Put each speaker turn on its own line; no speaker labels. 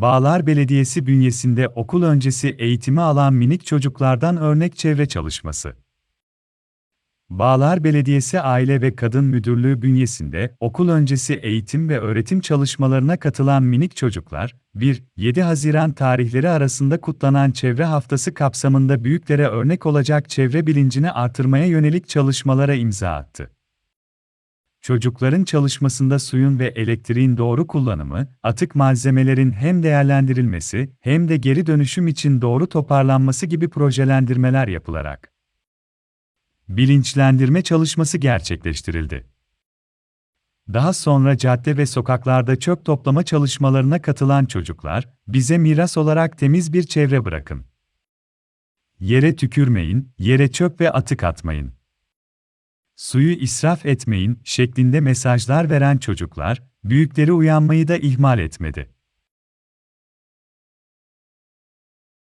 Bağlar Belediyesi bünyesinde okul öncesi eğitimi alan minik çocuklardan örnek çevre çalışması. Bağlar Belediyesi Aile ve Kadın Müdürlüğü bünyesinde okul öncesi eğitim ve öğretim çalışmalarına katılan minik çocuklar, 1-7 Haziran tarihleri arasında kutlanan Çevre Haftası kapsamında büyüklere örnek olacak çevre bilincini artırmaya yönelik çalışmalara imza attı. Çocukların çalışmasında suyun ve elektriğin doğru kullanımı, atık malzemelerin hem değerlendirilmesi hem de geri dönüşüm için doğru toparlanması gibi projelendirmeler yapılarak bilinçlendirme çalışması gerçekleştirildi. Daha sonra cadde ve sokaklarda çöp toplama çalışmalarına katılan çocuklar, bize miras olarak temiz bir çevre bırakın. Yere tükürmeyin, yere çöp ve atık atmayın. Suyu israf etmeyin şeklinde mesajlar veren çocuklar, büyükleri uyanmayı da ihmal etmedi.